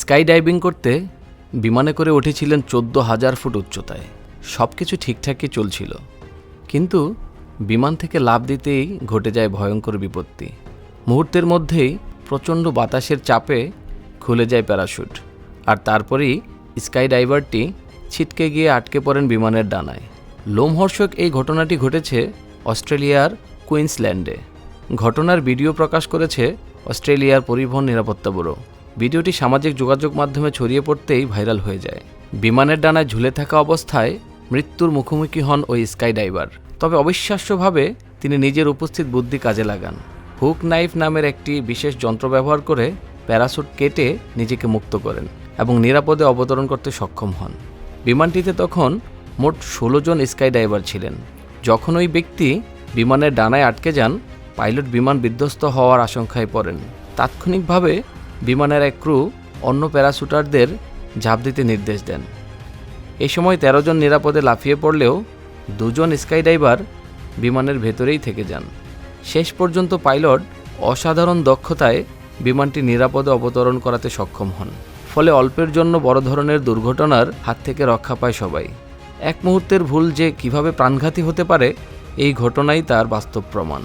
Sky diving করতে বিমানে করে উঠেছিলেন চোদ্দ হাজার ফুট উচ্চতায়। সব কিছু ঠিকঠাকই চলছিল। কিন্তু বিমান থেকে লাভ দিতেই ঘটে যায় ভয়ঙ্কর বিপত্তি। মুহূর্তের মধ্যেই প্রচণ্ড বাতাসের চাপে খুলে যায় প্যারাশুট। আর তারপরেই স্কাই ডাইভারটি ছিটকে গিয়ে আটকে পড়েন বিমানের ডানায়। লোমহর্ষক এই ঘটনাটি ঘটেছে অস্ট্রেলিয়ার কুইন্সল্যান্ডে। ঘটনার ভিডিও প্রকাশ করেছে অস্ট্রেলিয়ার পরিবহন নিরাপত্তা ব্যুরো। ভিডিওটি সামাজিক যোগাযোগ মাধ্যমে ছড়িয়ে পড়তেই ভাইরাল হয়ে যায়। বিমানের ডানায় ঝুলে থাকা অবস্থায় মৃত্যুর মুখোমুখি হন ওই স্কাই ডাইভার তবে অবিশ্বাস্যভাবে তিনি নিজের উপস্থিত বুদ্ধি কাজে লাগান। হুক নাইফ নামের একটি বিশেষ যন্ত্র ব্যবহার করে প্যারাসুট কেটে নিজেকে মুক্ত করেন এবং নিরাপদে অবতরণ করতে সক্ষম হন। বিমানটিতে তখন মোট ষোলো জন স্কাই ডাইভার ছিলেন। যখন ওই ব্যক্তি বিমানের ডানায় আটকে যান, পাইলট বিমান বিধ্বস্ত হওয়ার আশঙ্কায় পড়েন। তাৎক্ষণিকভাবে বিমানের এক ক্রু অন্য প্যারাশুটারদের ঝাঁপ দিতে নির্দেশ দেন। এ সময় তেরো জন নিরাপদে লাফিয়ে পড়লেও দুজন স্কাই ডাইভার বিমানের ভেতরেই থেকে যান। শেষ পর্যন্ত পাইলট অসাধারণ দক্ষতায় বিমানটি নিরাপদে অবতরণ করাতে সক্ষম হন, ফলে অল্পের জন্য বড় ধরনের দুর্ঘটনার হাত থেকে রক্ষা পায় সবাই। এক মুহূর্তের ভুল যে কীভাবে প্রাণঘাতী হতে পারে, এই ঘটনাই তার বাস্তব প্রমাণ।